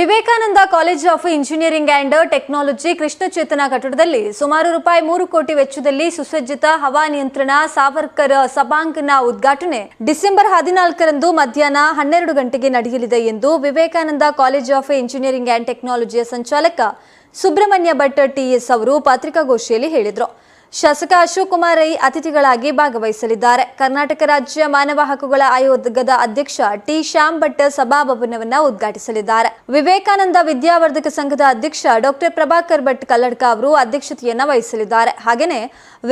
Vivekananda college of engineering and technology Krishna Chetana ಕಟ್ಟಡದಲ್ಲಿ ಸುಮಾರು ರೂಪಾಯಿ ಮೂರು ಕೋಟಿ ವೆಚ್ಚದಲ್ಲಿ ಸುಸಜ್ಜಿತ ಹವಾನಿಯಂತ್ರಣ ಸಾವರ್ಕರ್ ಸಭಾಂಗಣ ಉದ್ಘಾಟನೆ. ಡಿಸೆಂಬರ್ ಹದಿನಾಲ್ಕರಂದು ಮಧ್ಯಾಹ್ನ ಹನ್ನೆರಡು ಗಂಟೆಗೆ ನಡೆಯಲಿದೆ ಎಂದು Vivekananda college of engineering and ಟೆಕ್ನಾಲಜಿಯ ಸಂಚಾಲಕ ಸುಬ್ರಹ್ಮಣ್ಯ ಭಟ್ ಟಿಎಸ್ ಅವರು ಪತ್ರಿಕಾಗೋಷ್ಠಿಯಲ್ಲಿ ಹೇಳಿದರು. ಶಾಸಕ ಅಶೋಕ್ ಕುಮಾರ್ ರೈ ಅತಿಥಿಗಳಾಗಿ ಭಾಗವಹಿಸಲಿದ್ದಾರೆ. ಕರ್ನಾಟಕ ರಾಜ್ಯ ಮಾನವ ಹಕ್ಕುಗಳ ಆಯೋಗದ ಅಧ್ಯಕ್ಷ ಟಿ ಶ್ಯಾಮ್ ಭಟ್ ಸಭಾಭವನವನ್ನು ಉದ್ಘಾಟಿಸಲಿದ್ದಾರೆ. ವಿವೇಕಾನಂದ ವಿದ್ಯಾವರ್ಧಕ ಸಂಘದ ಅಧ್ಯಕ್ಷ ಡಾಕ್ಟರ್ ಪ್ರಭಾಕರ್ ಭಟ್ ಕಲ್ಲಡ್ಕ ಅವರು ಅಧ್ಯಕ್ಷತೆಯನ್ನು ವಹಿಸಲಿದ್ದಾರೆ. ಹಾಗೆಯೇ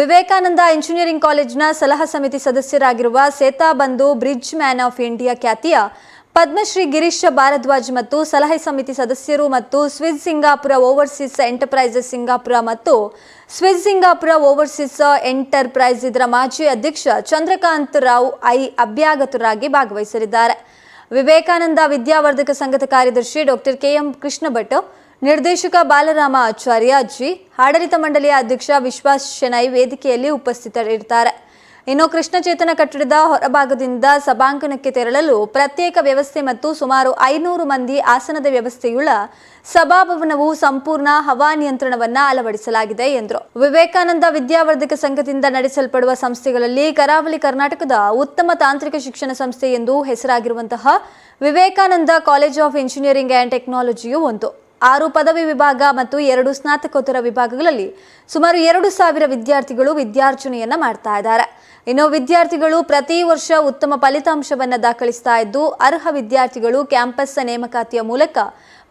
ವಿವೇಕಾನಂದ ಇಂಜಿನಿಯರಿಂಗ್ ಕಾಲೇಜಿನ ಸಲಹಾ ಸಮಿತಿ ಸದಸ್ಯರಾಗಿರುವ ಸೇತಾ ಬಂಧು ಬ್ರಿಡ್ಜ್ ಮ್ಯಾನ್ ಆಫ್ ಇಂಡಿಯಾ ಖ್ಯಾತಿಯ ಪದ್ಮಶ್ರೀ ಗಿರೀಶ್ ಭಾರದ್ವಾಜ್ ಮತ್ತು ಸಲಹೆ ಸಮಿತಿ ಸದಸ್ಯರು ಮತ್ತು Swiss Singapore overseas enterprises Singapore ಮತ್ತು ಸ್ವಿಸ್ ಸಿಂಗಾಪುರ ಓವರ್ಸೀಸ್ ಎಂಟರ್ಪ್ರೈಸ್ ಇದರ ಮಾಜಿ ಅಧ್ಯಕ್ಷ ಚಂದ್ರಕಾಂತ್ ರಾವ್ ಐ ಅಭ್ಯಾಗತರಾಗಿ ಭಾಗವಹಿಸಲಿದ್ದಾರೆ. ವಿವೇಕಾನಂದ ವಿದ್ಯಾವರ್ಧಕ ಸಂಘದ ಕಾರ್ಯದರ್ಶಿ ಡಾಕ್ಟರ್ ಕೆಎಂ ಕೃಷ್ಣ ಭಟ್ ನಿರ್ದೇಶಕ ಬಾಲರಾಮ ಆಚಾರ್ಯ, ಜಿ. ಆಡಳಿತ ಮಂಡಳಿಯ ಅಧ್ಯಕ್ಷ ವಿಶ್ವಾಸ್ ಶೆನೈ ವೇದಿಕೆಯಲ್ಲಿ ಉಪಸ್ಥಿತರಿರ್ತಾರೆ ಇನ್ನು ಕೃಷ್ಣ ಚೇತನ ಕಟ್ಟಡದ ಹೊರಭಾಗದಿಂದ ಸಭಾಂಗಣಕ್ಕೆ ತೆರಳಲು ಪ್ರತ್ಯೇಕ ವ್ಯವಸ್ಥೆ ಮತ್ತು ಸುಮಾರು ಐನೂರು ಮಂದಿ ಆಸನದ ವ್ಯವಸ್ಥೆಯುಳ್ಳ ಸಭಾಭವನವು ಸಂಪೂರ್ಣ ಹವಾನಿಯಂತ್ರಣವನ್ನ ಅಳವಡಿಸಲಾಗಿದೆ ಎಂದರು. ವಿವೇಕಾನಂದ ವಿದ್ಯಾವರ್ಧಕ ಸಂಘದಿಂದ ನಡೆಸಲ್ಪಡುವ ಸಂಸ್ಥೆಗಳಲ್ಲಿ ಕರಾವಳಿ ಕರ್ನಾಟಕದ ಉತ್ತಮ ತಾಂತ್ರಿಕ ಶಿಕ್ಷಣ ಸಂಸ್ಥೆ ಎಂದು ಹೆಸರಾಗಿರುವಂತಹ Vivekananda college of engineering and ಟೆಕ್ನಾಲಜಿಯು ಒಂದು. ಆರು ಪದವಿ ವಿಭಾಗ ಮತ್ತು ಎರಡು ಸ್ನಾತಕೋತ್ತರ ವಿಭಾಗಗಳಲ್ಲಿ ಸುಮಾರು ಎರಡು ಸಾವಿರ ವಿದ್ಯಾರ್ಥಿಗಳು ವಿದ್ಯಾರ್ಜನೆಯನ್ನ ಮಾಡ್ತಾ ಇದ್ದಾರೆ. ಇನ್ನು ವಿದ್ಯಾರ್ಥಿಗಳು ಪ್ರತಿ ವರ್ಷ ಉತ್ತಮ ಫಲಿತಾಂಶವನ್ನು ದಾಖಲಿಸ್ತಾ ಇದ್ದು, ಅರ್ಹ ವಿದ್ಯಾರ್ಥಿಗಳು ಕ್ಯಾಂಪಸ್ ನೇಮಕಾತಿಯ ಮೂಲಕ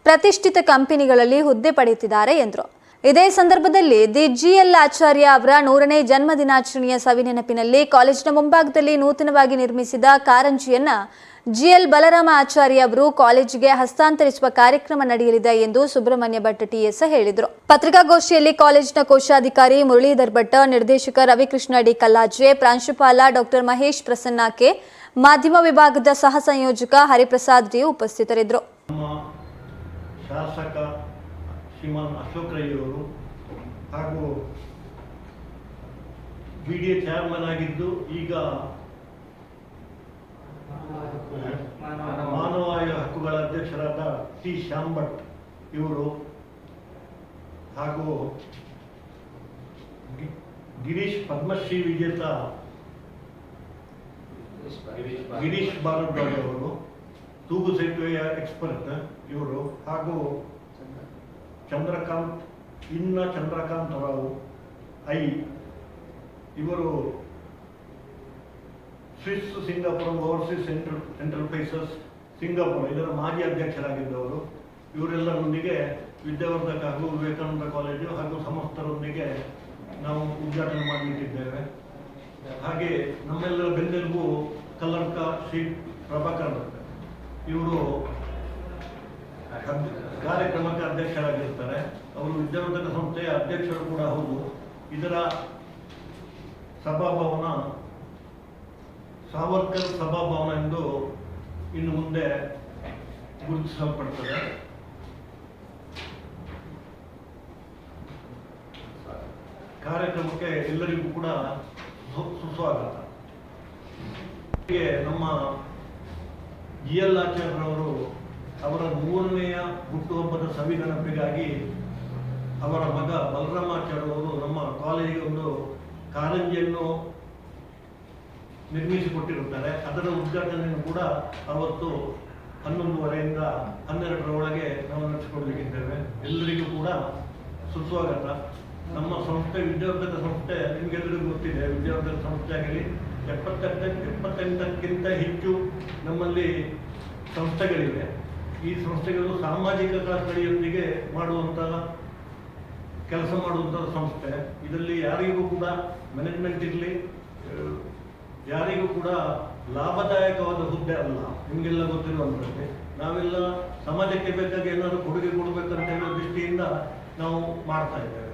ಪ್ರತಿಷ್ಠಿತ ಕಂಪನಿಗಳಲ್ಲಿ ಹುದ್ದೆ ಪಡೆಯುತ್ತಿದ್ದಾರೆ ಎಂದರು. ಇದೇ ಸಂದರ್ಭದಲ್ಲಿ ದಿ ಜಿಎಲ್ ಆಚಾರ್ಯ ಅವರ ನೂರನೇ ಜನ್ಮ ದಿನಾಚರಣೆಯ ಸವಿನೆನಪಿನಲ್ಲಿ ಕಾಲೇಜಿನ ಮುಂಭಾಗದಲ್ಲಿ ನೂತನವಾಗಿ ನಿರ್ಮಿಸಿದ ಕಾರಂಜಿಯನ್ನ ಜಿಎಲ್ ಬಲರಾಮ ಆಚಾರ್ಯ ಅವರು ಕಾಲೇಜಿಗೆ ಹಸ್ತಾಂತರಿಸುವ ಕಾರ್ಯಕ್ರಮ ನಡೆಯಲಿದೆ ಎಂದು ಸುಬ್ರಹ್ಮಣ್ಯ ಭಟ್ ಟಿಎಸ್ ಹೇಳಿದರು. ಪತ್ರಿಕಾಗೋಷ್ಠಿಯಲ್ಲಿ ಕಾಲೇಜಿನ ಕೋಶಾಧಿಕಾರಿ ಮುರಳೀಧರ್ ಭಟ್, ನಿರ್ದೇಶಕ ರವಿಕೃಷ್ಣ ಡಿ ಕಲ್ಲಾಜೆ, ಪ್ರಾಂಶುಪಾಲ ಡಾಕ್ಟರ್ ಮಹೇಶ್ ಪ್ರಸನ್ನಾಕೆ, ಮಾಧ್ಯಮ ವಿಭಾಗದ ಸಹ ಸಂಯೋಜಕ ಹರಿಪ್ರಸಾದ್ ಡಿ ಉಪಸ್ಥಿತರಿದ್ದರು. ಶಾಸಕ ಶ್ರೀಮಾನ್ ಅಶೋಕ್ ರೈ ಅವರು ಹಾಗೂ ಬಿ ಡಿ ಎ ಚೇರ್ಮನ್ ಆಗಿದ್ದು ಈಗ ಮಾನವಾಯ ಹಕ್ಕುಗಳ ಅಧ್ಯಕ್ಷರಾದ ಟಿ ಶ್ಯಾಮ್ ಭಟ್ ಇವರು ಹಾಗೂ ಗಿರೀಶ್ ಪದ್ಮಶ್ರೀ ವಿಜೇತ ಗಿರೀಶ್ ಭಾರದ್ವಾಜ್ ಅವರು, ತೂಗು ಸೇತುವೆಯ ಎಕ್ಸ್ಪರ್ಟ್ ಇವರು ಹಾಗೂ ಚಂದ್ರಕಾಂತ್, ಇನ್ನ ಚಂದ್ರಕಾಂತ್ ರಾವ್ ಐ, ಇವರು Swiss Singapore overseas enter enterprises Singapore, ಇದರ ಮಾಜಿ ಅಧ್ಯಕ್ಷರಾಗಿದ್ದವರು ಇವರೆಲ್ಲರೊಂದಿಗೆ ವಿದ್ಯಾವರ್ಧಕ ಹಾಗೂ ವಿವೇಕಾನಂದ ಕಾಲೇಜು ಹಾಗೂ ಸಮಸ್ತರೊಂದಿಗೆ ನಾವು ಉದ್ಘಾಟನೆ ಮಾಡಲಿಕ್ಕಿದ್ದೇವೆ ಹಾಗೆ ನಮ್ಮೆಲ್ಲರ ಬೆನ್ನೆಲುಬು ಕಲ್ಲಂಕ ಶ್ರೀ ಪ್ರಭಾಕರ್. ಇವರು ಕಾರ್ಯಕ್ರಮಕ್ಕೆ ಅಧ್ಯಕ್ಷರಾಗಿರ್ತಾರೆ. ಅವರು ವಿದ್ಯಾವರ್ಧಕ ಸಂಸ್ಥೆಯ ಅಧ್ಯಕ್ಷರು ಕೂಡ ಹೌದು. ಇದರ ಸಭಾಭವನ ಸಾವರ್ಕರ್ ಸಭಾಭವನ ಎಂದು ಇನ್ನು ಮುಂದೆ ಗುರುತಿಸಲ್ಪಡ್ತದೆ. ಕಾರ್ಯಕ್ರಮಕ್ಕೆ ಎಲ್ಲರಿಗೂ ಕೂಡ ಸುಸ್ವಾಗತ. ನಮ್ಮ ಜಿ ಎಲ್ ಆಚಾರ್ಯರವರು ಅವರ ಮೂರನೆಯ ಹುಟ್ಟುಹಬ್ಬದ ಸವಿನೆನಪಿಗಾಗಿ ಅವರ ಮಗ ಬಲರಾಮಾಚಾರ್ಯವರು ನಮ್ಮ ಕಾಲೇಜಿಗೆ ಒಂದು ಕಾರಂಜಿಯನ್ನು ನಿರ್ಮಿಸಿಕೊಟ್ಟಿರುತ್ತಾರೆ. ಅದರ ಉದ್ಘಾಟನೆಯನ್ನು ಕೂಡ ಅವತ್ತು ಹನ್ನೊಂದುವರೆಯಿಂದ ಹನ್ನೆರಡರ ಒಳಗೆ ನಾವು ನಡೆಸಿಕೊಡ್ಲಿಕ್ಕಿದ್ದೇವೆ. ಎಲ್ಲರಿಗೂ ಕೂಡ ಸುಸ್ವಾಗತ. ನಮ್ಮ ಸಂಸ್ಥೆ ವಿದ್ಯಾವರ್ಧಕ ಸಂಸ್ಥೆ ನಿಮಗೆಲ್ಲರಿಗೂ ಗೊತ್ತಿದೆ. ವಿದ್ಯಾವರ್ಧಕ ಸಂಸ್ಥೆ ಆಗಲಿ ಎಪ್ಪತ್ತೆಂಟ ಎಪ್ಪತ್ತೆಂಟಕ್ಕಿಂತ ಹೆಚ್ಚು ನಮ್ಮಲ್ಲಿ ಸಂಸ್ಥೆಗಳಿವೆ. ಈ ಸಂಸ್ಥೆಗಳು ಸಾಮಾಜಿಕ ಕಳಕಳಿಯೊಂದಿಗೆ ಮಾಡುವಂತಹ ಕೆಲಸ ಮಾಡುವಂತಹ ಸಂಸ್ಥೆ. ಇದರಲ್ಲಿ ಯಾರಿಗೂ ಕೂಡ ಮ್ಯಾನೇಜ್ಮೆಂಟ್ ಇರಲಿ ಯಾರಿಗೂ ಕೂಡ ಲಾಭದಾಯಕವಾದ ಹುದ್ದೆ ಅಲ್ಲ. ನಿಮಗೆಲ್ಲ ಗೊತ್ತಿರುವಂಥದ್ದೇ ನಾವೆಲ್ಲ ಸಮಾಜಕ್ಕೆ ಬೇಕಾಗಿ ಏನಾದರೂ ಕೊಡುಗೆ ಕೊಡಬೇಕಂತ ಹೇಳೋ ದೃಷ್ಟಿಯಿಂದ ನಾವು ಮಾಡ್ತಾ ಇದ್ದೇವೆ.